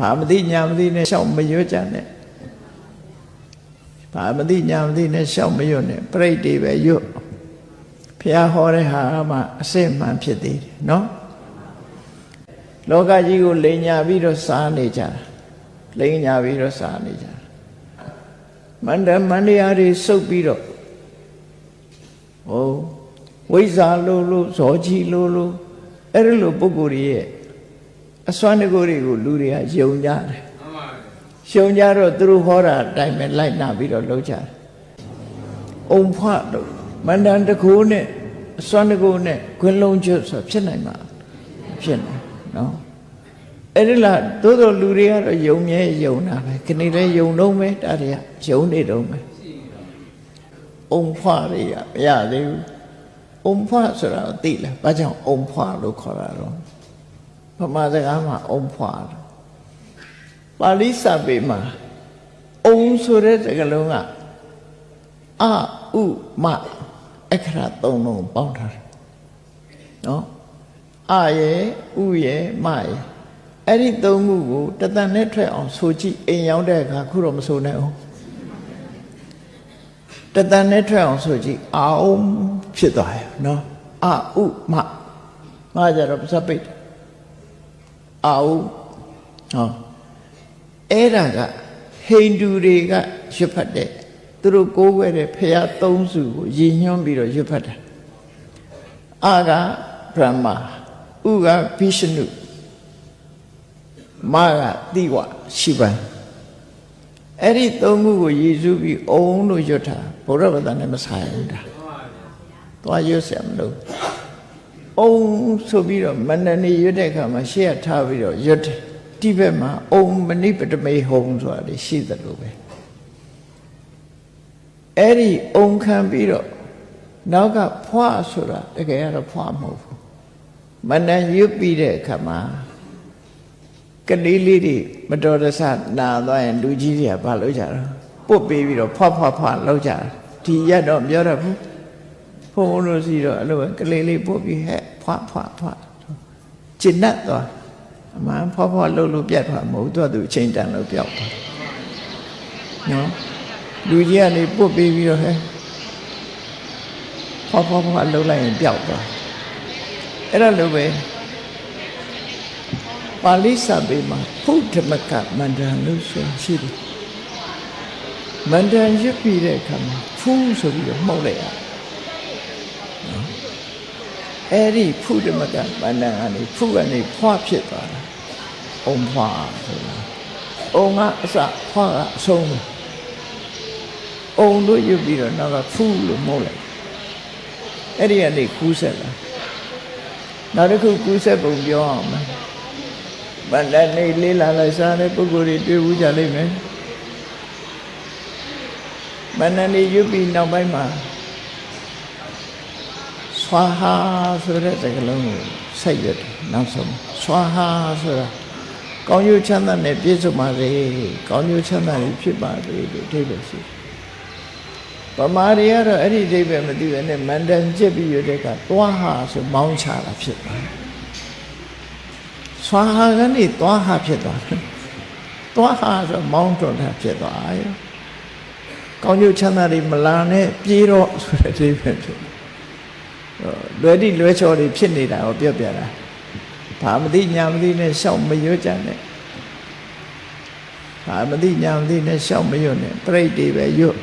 ဘာမသိညာမသိနဲ့ရှောက်မရွတ်ကြနဲ့ဘာမသိညာမသိနဲ့ရှောက်မရွတ်နဲ့ပြိတ္တိပဲရွတ်ဖះဟောတဲ့ဟာမှအစစ်မှန်ဖြစ်သေးတယ်နော်လောကကြီးကိုလိန်ညာပြီးတော့စားနေကြတာလိန်ညာပြီးတော့စားနေကြတာမန္တမန္တရားတွေစုပ်ပြီးတော့ဟိုဝိဇ္ဇာလို့လို့ဇောကြီးလို့လို့အဲ့ဒီလိုပုဂ္ဂိုလ်ရဲ့ အစွမ်းတကူတွေကိုလူတွေကယုံကြတယ်ရှုံကြတော့သူတို့ဟောတာအတိုင်းပဲလိုက်နာပြီးတော့လုပ်ကြတယ်အုံဖွလို့မန္တန်တကူနဲ့အစွမ်းတကူနဲ့ခွင်းလုံးကျွတ်ဆိုဖြစ်နိုင်မှာဖြစ်နိုင်နော်အဲ့ဒီလားသို့တော်လူတွေကတော့ယုံမြဲယုံတာပဲခဏလေးယုံတော့မယ်ဒါတွေကယုံနေတော့မယ်အုံဖွတွေကမရသေးဘူးအုံဖွဆိုတာကိုသိလားဘာကြောင့်အုံဖွလို့ခေါ်တာတော့ ဗမာစကားမှာအုံဖွလို့ပါဠိစာပေမှာအုံဆိုတဲ့စကားလုံးကအဥမအခရာသုံးလုံးပေါင်းထားတယ်နော်အရဲ့ဥရဲ့မရဲ့အဲ့ဒီသုံးခုကိုတသန်နဲ့ထွက်အောင်ဆိုကြည့်အိမ်ရောက်တဲ့အခါခုတော့မဆိုနိုင်အောင်တသန်နဲ့ထွက်အောင်ဆိုကြည့်အောင်ဖြစ်သွားရနော်အဥမမကြတော့စပိတ် အာဥဟောအဲ့ဒါကဟိန္ဒူတွေကရွတ်ဖတ်တဲ့သူတို့ကိုးကွယ်တဲ့ဖရာသုံးစုကိုရည်ညွှန်းပြီးတော့ရွတ်ဖတ်တာအာကဗြဟ္မာဥကဗိရှနုမကတိဝရှိပံအဲ့ဒီသုံးခုကိုရည်စူးပြီးအုံလို့ရွတ်တာဗုဒ္ဓဘာသာနဲ့မဆိုင်ဘူးဒါသွားရွတ်ဆရာမလို့ အုံဆိုပြီးတော့မန္တနေရွတ်တဲ့အခါမှာရှေ့ကထားပြီးတော့ရွတ်တယ်တိဘက်မှာအုံမဏိပတမေဟုံဆိုတာလေရှိသလိုပဲအဲ့ဒီအုံခံပြီးတော့နောက်ကဖွာဆိုတာတကယ်ကတော့ဖွာမဟုတ်ဘူးမန္တန်ရွတ်ပြီးတဲ့အခါမှာကလေးလေးတွေမတော်တဆနာသွားရင်လူကြီးတွေကဘာလုပ်ကြတော့ပုတ်ပေးပြီးတော့ဖွာဖွာဖွာလုပ်ကြတာဒီရက်တော့ပြောတတ်ဘူး ဘုံဘုံတို့စီတော့အဲ့လိုပဲကလေးလေးပုတ်ပြီးဟဲ့ဖွာဖွာဖွာကျင့်တတ်သွားအမှန်ဖွာဖွာလှုပ်လို့ပြတ်သွားမဟုတ်သူကသူအချိန်တန်လို့ပြောက်သွားနော်လူကြီးကနေပုတ်ပေးပြီးတော့ဟဲ့ဖွာဖွာဖွာလှုပ်လိုက်ရင်ပြောက်သွားအဲ့ဒါလိုပဲပါဠိစာပေမှာဖုဒ္ဓမကမန္တန်လို့ဆိုရှိတယ်မန္တန်ရွတ်ပြီးတဲ့အခါမှာဖူးဆိုပြီးတော့မှုတ်လိုက်ရနော် အဲ့ဒီဖုဒ္ဓမကမန္တန်ကနေဖုကနေဖွာဖြစ်သွားတာအုံဖွာဆိုတာအုံကအစဖွာကအဆုံးပဲအုံတို့ရွတ်ပြီးတော့နောက်ကဖူးလို့မှုတ်လိုက်အဲ့ဒီကနေကူးဆက်လာနောက်တစ်ခုကူးဆက်ပုံပြောအောင်မယ်ဗန္ဒနေလေးလာလိုက်စားတဲ့ပုဂ္ဂိုလ်တွေတွေ့ဘူးကြလိမ့်မယ်ဗန္ဒနေရွတ်ပြီးနောက်ပိုင်းမှာ ဆွာဟာဆိုတဲ့စကားလုံးကိုဆက်ရွတ်တယ်နောက်ဆုံးဆွာဟာဆိုတာကောင်းကျိုးချမ်းသာနဲ့ပြည့်စုံပါစေကောင်းကျိုးချမ်းသာတွေဖြစ်ပါစေလို့အဓိပ္ပာယ်ရှိတယ်ဗမာတွေကတော့အဲ့ဒီအဓိပ္ပာယ်မသိဘဲနဲ့မန္တန်ကျက်ပြီးရတဲ့ကသွားဟာဆိုမောင်းချတာဖြစ်သွားတယ်ဆွာဟာကနေသွားဟာဖြစ်သွားတယ်သွားဟာဆိုမောင်းတော်တာဖြစ်သွားရောကောင်းကျိုးချမ်းသာတွေမလာနဲ့ပြေးတော့ဆိုတဲ့အဓိပ္ပာယ်ဖြစ်တယ် လွယ်တိလွယ်ချော်တွေဖြစ်နေတာကိုပြောပြတာဘာမသိညာမသိနဲ့ရှောက်မရွတ်ကြနဲ့ဘာမသိညာမသိနဲ့ရှောက်မရွတ်နဲ့ပြိတ္တိပဲရွတ်